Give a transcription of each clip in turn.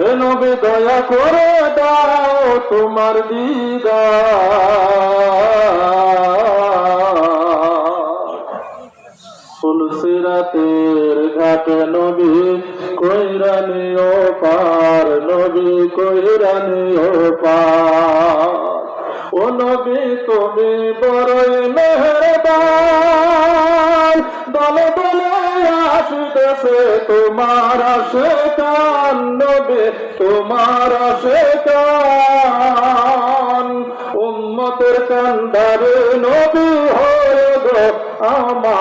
নবী, দয়া করে দাও তোমার দিদা ফুলসিরাতের ঘাটে নবী ও পার, নবী কইরানি ও পার। ও নবী, তুমি বড়ই মেহরবান, দলে দলে আসিতেছে তোমার আসে নবী তোমার কান উম্মতের কান্দারে নবী হয়ে গো আমার।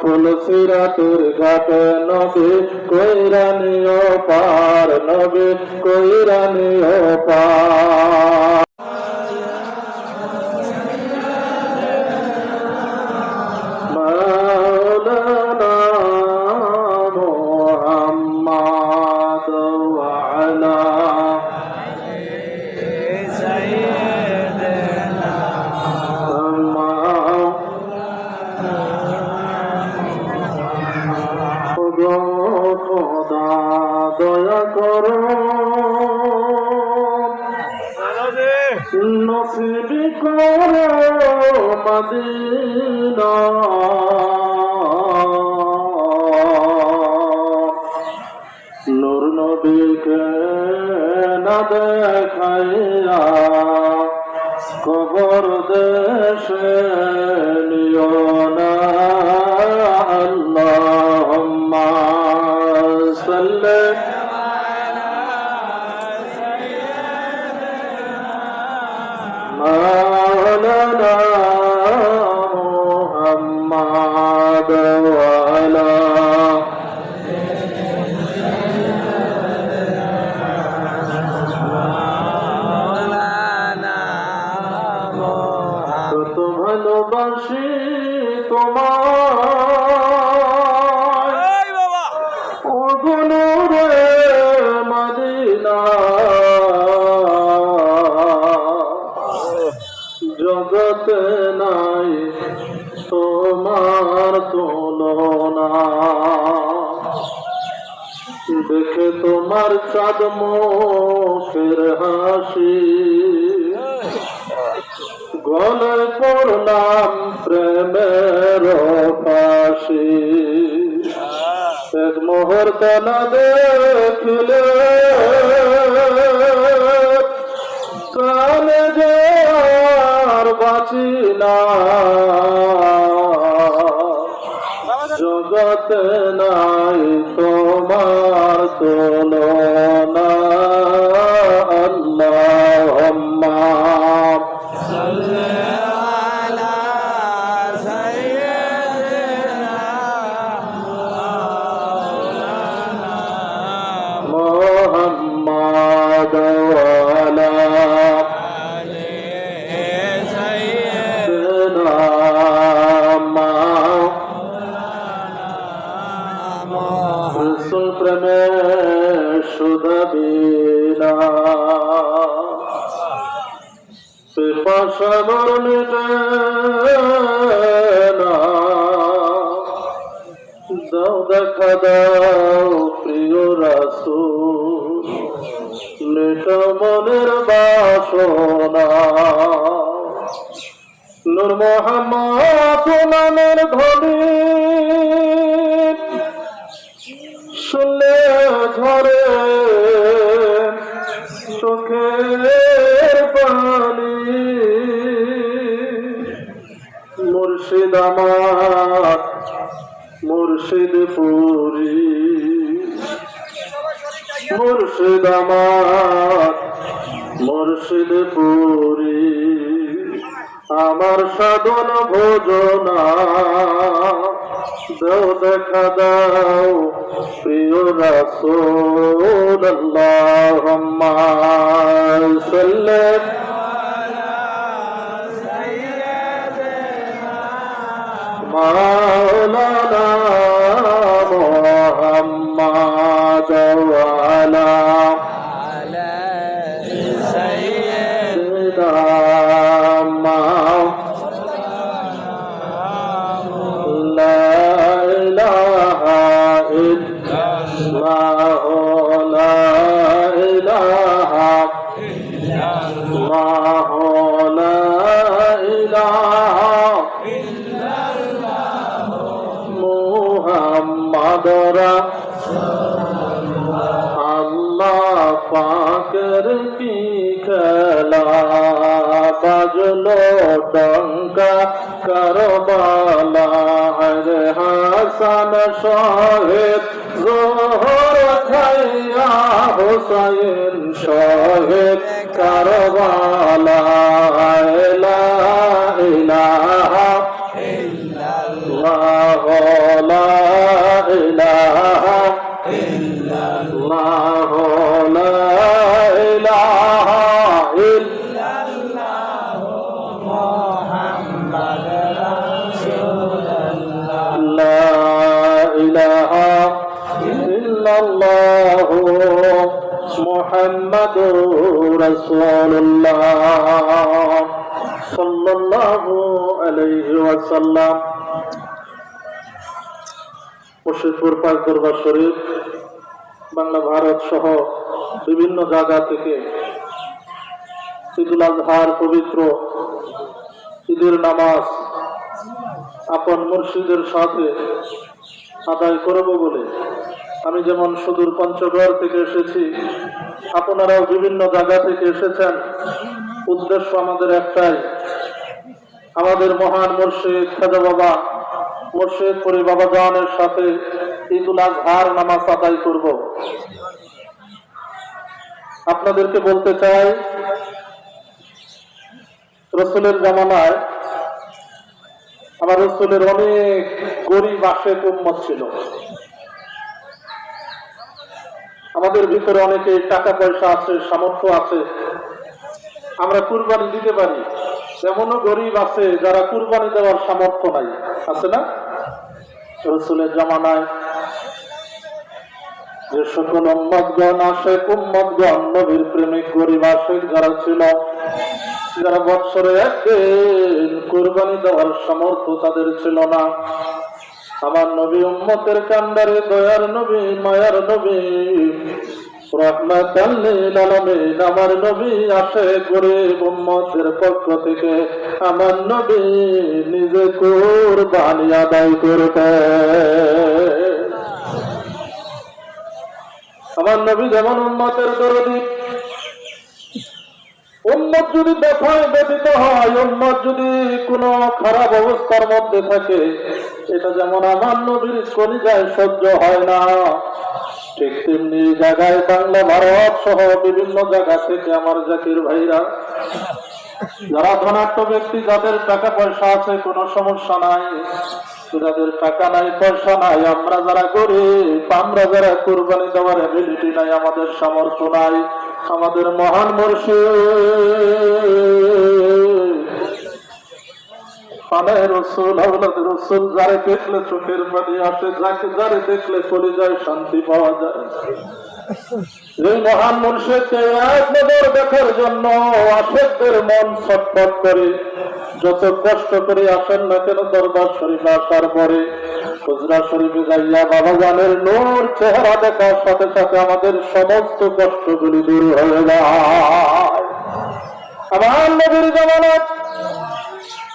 ফুলসিরাতের ঘাটে নবী কইরানি ও পার, নবী কইরানি ও পার। দেখাইয়া কবর দেশে নিও না আল্লাহুম্মা সাল্লি مولانا محمد দেখে তোমার চাঁদ মুখের হাসি। গলে পড়লাম প্রেমের ফাঁসি। এক মুহূর্ত না দেখলে কানে যে আর বাঁচি না। নাই তোমার তুলনা প্রেমে সুদবিনা পিপাসাগর মিটে না দাও প্রিয় মিট মনের বাসনা। নূর মোহাম্মদ নামের ধনী ঝরে চোখের পানি। মুর্শিদ আমার মুর্শিদ পুরী। মুর্শিদ আমার মুর্শিদ পুরী। আমার সাধন ভোজনা দাও দেখা দাও প্রিয় রাসূল আল্লাহুম্মা সাল্লি মাওলানা মুহাম্মদ ওয়ালা খেলা বাজলো টঙ্কা করবালা রে হাসান শহীদ জোহর খাইয়া হুসাইন শহীদ করবালা ইলাহা ইল্লাল্লাহ। رسول الله صلى الله عليه وسلم মুর্শিদপুর পাক দরবার শরীফ বাংলা ভারত সহ বিভিন্ন জায়গা থেকে ঈদুল আজহার পবিত্র ঈদের নামাজ আপন মুর্শিদের সাথে আদায় করব বলে আমি যেমন সুদূর পঞ্চগড় থেকে এসেছি, আপনারাও বিভিন্ন জায়গা থেকে এসেছেন। উদ্দেশ্য আমাদের একটাই। আমাদের মহান মুর্শিদ খাজা বাবা, মুর্শিদ পরি বাবা জানের সাথে ঈদুল আজহার নামাজ আদায় করব। আপনাদেরকে বলতে চাই, রসুলের জামানায় আমার রসুলের অনেক গরিব আসে উম্মত ছিল। আমাদের ভিতরে অনেকে টাকা পয়সা আছে, সামর্থ্য আছে। আমরা কুরবানি দিতে পারি। এমনও গরিব আছে যারা কুরবানি দেওয়ার সামর্থ্য নাই। আছে না? রসুলের জামানায় যে সকল উম্মতগণ আসে, উম্মতগণ নবীর প্রেমিক, গরিব আসে যারা ছিল, যারা বৎসরে একদিন কোরবানি দেওয়ার সামর্থ্য তাদের ছিল না। আমার নবী উম্মতের কান্দারে দয়ার নবী, মায়ার নবী। আমার নবী আসে গরিব উম্মতের পক্ষ থেকে। আমার নবী নিজে কোরবানি আদায় করতে। আমার নবী যেমন উম্মতের দরদি উম্মত যদি ব্যথায় ব্যতীত হয় উম্মত যদি কোনো খারাপ অবস্থার মধ্যে থাকে এটা যেমন আমার নবীর কলিজায় সহ্য হয় না। ঠিক তেমনি জায়গায় বাংলা ভারত সহ বিভিন্ন জায়গা থেকে আমার জাতির ভাইরা, যারা ধনাঢ্য ব্যক্তি, যাদের টাকা পয়সা আছে, কোনো সমস্যা নাই। যাদের টাকা নাই, পয়সা নাই, আমরা যারা গরিব, আমরা যারা কোরবানি দেওয়ার এবিলিটি নাই, আমাদের সামর্থ্য নাই। আমাদের মহান মুর্শিদ। পানায় রসুল রসুল যারে দেখলে চোখের পানি আসে, যাকে যারে দেখলে চলে যায় শান্তি পাওয়া যায়। এই মহান দেখার জন্য আশেকদের মন ছটফট করে, যত কষ্ট করে আসেন না কেন, দরবার শরীফ আসার পরে খুচরা শরীফে যাইয়া বাবা জানের নূর চেহারা দেখার সাথে সাথে আমাদের সমস্ত কষ্টগুলি দূর হয়ে যায়। আমার নবীর জামানত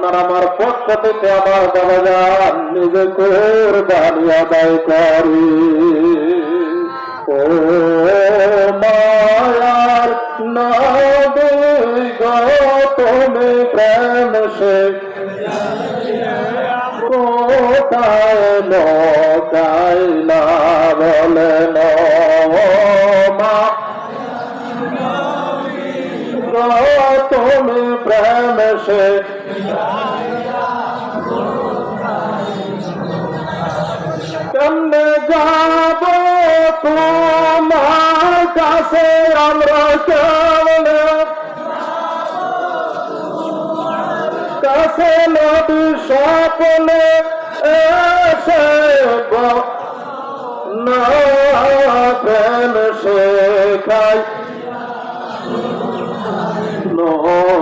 আপনার আমার পক্ষ আমার বাবা যান, নিজে কোরবানি আদায় করি। ও মায়ার গো, তুমি প্রেম সে। কোথায় লোকাইলা বলেন মা। গো, তুমি প্রেম সে। কেমনে যাব তোমার কাছে আমরা কেমনে কাছে নদী সকলে এসে না প্রেম শেখাই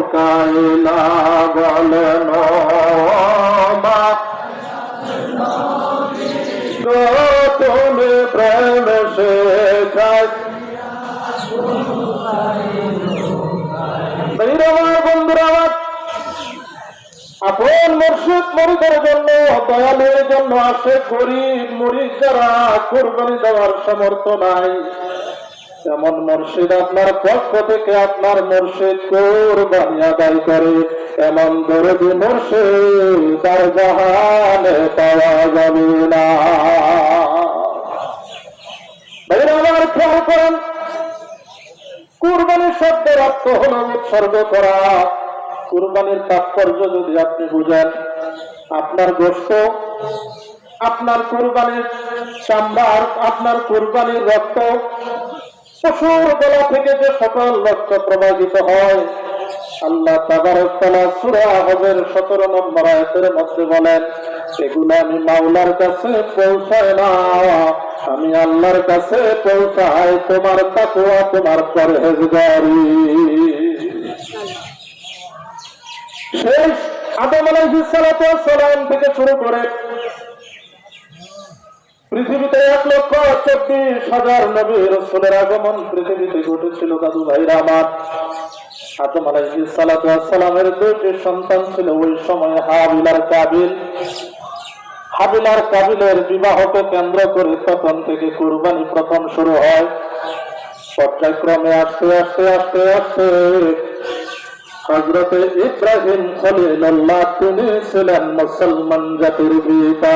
লোকাইলা বলেন তুমি প্রেম আমার বন্ধুরা আপন মুর্শিদ মরিদের জন্য, দয়ালের জন্য আসে গরিব মরিদ যারা কোরবানি দেওয়ার সামর্থ্য নাই। এমন মুর্শিদ আপনার পক্ষ থেকে আপনার মুর্শিদ কোরবানি আদায় করে, এমন দরদি মুর্শিদ তার জাহানে পাওয়া যাবে না। কুরবানির শব্দের অর্থ হল উৎসর্গ করা। কুরবানির তাৎপর্য যদি আপনি বুঝেন, আপনার গোস্ত, আপনার কুরবানির চামড়ার আপনার কুরবানির রক্ত পশুর গলা থেকে যে সকল রক্ত প্রবাহিত হয়, আল্লাহ তাবারকতালা সূরা হজের 17 নম্বর আয়াতের মধ্যে বলেন এগুলো আমি মাওলার কাছে পৌঁছায় না, আমি আল্লাহর কাছে পৌঁছাই তোমার তাকওয়া, তোমার পরহেজগারি। শেষ আদম আলাইহিস সালাতু ওয়াস সালাম থেকে শুরু করে পৃথিবীতে এক লক্ষ চব্বিশ হাজার নবী রসুলের আগমন পৃথিবীতে ঘটেছিল, দাদু ভাইরা আমার। আদম আলাইহিস সালাতু সালামের দুইটি সন্তান ছিল, ওই সময় হাবিল আর কাবিল। হাবিল আর কাবিলের বিবাহকে কেন্দ্র করে তখন থেকে কুরবানি প্রথম শুরু হয়। পর্যায়ক্রমে আসতে আসতে আসতে আসতে হজরতে ইব্রাহিম খলিল্লাহ তিনি ছিলেন মুসলমান জাতির পিতা।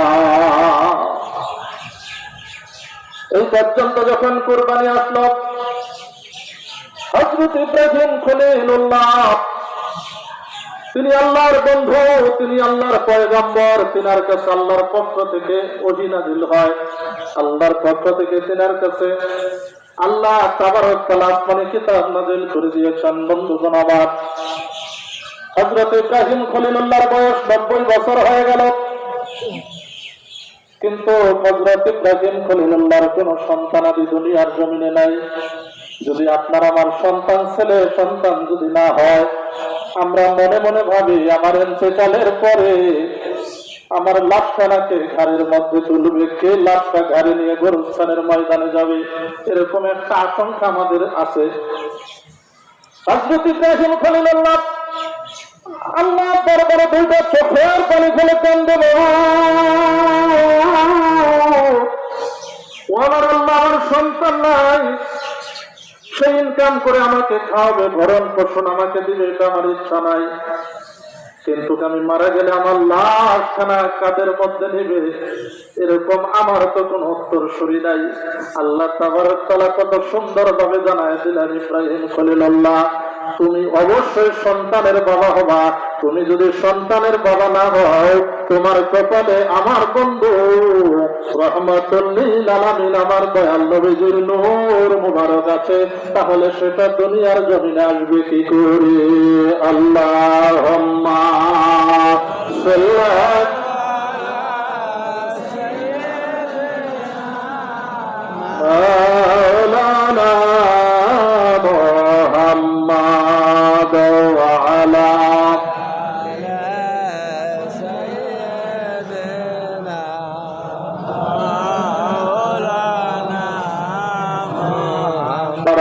এই পর্যন্ত যখন কোরবানি আসলো হজরত ইব্রাহিম খলিল্লাহ তিনি আল্লাহর বন্ধু, তিনি আল্লাহর পয়গম্বর, তিনার কাছে আল্লাহর পক্ষ থেকে হয়। আল্লাহর পক্ষ থেকে তিনার কাছে আল্লাহ কিতাব নাযিল করে দিয়েছেন। বন্ধুগণ আমার হযরত ইব্রাহিম খলিলুল্লাহর বয়স 90 বছর হয়ে গেল। কিন্তু হযরত ইব্রাহিম খলিলুল্লাহর কোন সন্তানাদি দুনিয়ার জমিনে নাই। যদি আপনার আমার সন্তান ছেলে, সন্তান যদি না হয়, আমরা মনে মনে ভাবি, আমার এন্তেকালের পরে আমার লাশখানাকে ঘাড়ের মধ্যে তুলবে। কে লাশটা ঘাড়ে নিয়ে গরুস্থানের ময়দানে যাবে? এরকম একটা আশঙ্কা আমাদের আছে। হযরত ইব্রাহিম খলিলুল্লাহ আল্লাহ দরবারে দুইটা চোখের পানি ফেলে কান্দে। ও আমার আল্লাহ সন্তান নাই। সে ইনকাম করে আমাকে খাওয়াবে, ভরণ পোষণ আমাকে দিবে, এটা আমার ইচ্ছা নাই। কিন্তু আমি মারা গেলে আমার লাশ খানা কাদের মধ্যে নেবে? এরকম আমার তো কোন উত্তর সরি নাই। আল্লাহ তালা কত সুন্দর ভাবে জানায় দিলেন ইব্রাহিম খলিল্লাহ তুমি অবশ্যই সন্তানের বাবা হবা তুমি যদি সন্তানের বাবা না হয়, তোমার কপালে আমার বন্ধু আলামিন, আমার দয়াল নবীজির নূর মুবারক আছে, তাহলে সেটা দুনিয়ার জমিনে আসবে কি করে? আল্লাহ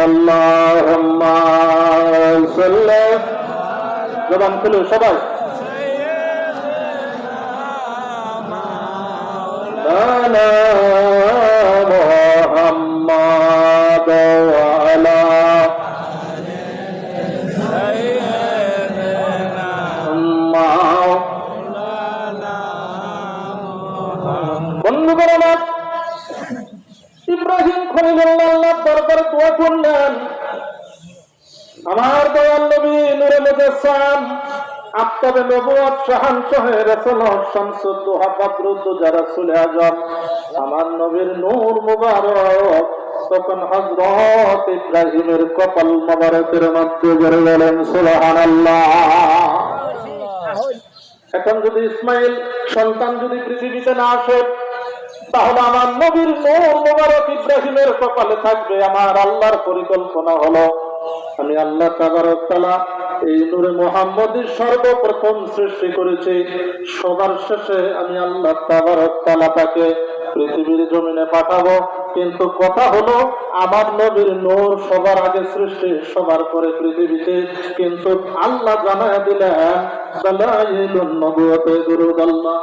আল্লাহুম্মা সাল্লি জবান খুলে সবাই। মাওলানা মুহাম্মাদ ওয়া ইব্রাহিম খলিলুল্লাহ দরবারে দোয়া করলেন। আমার দয়াল নবী নূরে মুজাসসাম আফতাবে নবুয়াত শাহানশাহে বদরুদ্দোজা রাসূল আজম আমার নবীর নূর মুবারক তখন হযরত ইব্রাহিমের কপাল মুবারকের মধ্যে জড়ে গেলেন সুবহানাল্লাহ। এখন যদি ইসমাইল সন্তান যদি পৃথিবীতে না আসে তাহলে আমার নবীর নূর মোবারক ইব্রাহিমের কপালে থাকবে, আমার আল্লাহর পরিকল্পনা হলো, আমি আল্লাহ তাবারকতলা এই নূরে মোহাম্মদের সর্বপ্রথম সৃষ্টি করেছি। সবার শেষে আমি আল্লাহ তাবারকতলা তাকে পৃথিবীর জমিনে পাঠাবো। কিন্তু কথা হলো, আমার নবীর নূর সবার আগে সৃষ্টি, সবার পরে পৃথিবীতে। কিন্তু আল্লাহ জানায় দিলেন দালাইলুন নবুয়তে দুরুদ আল্লাহ।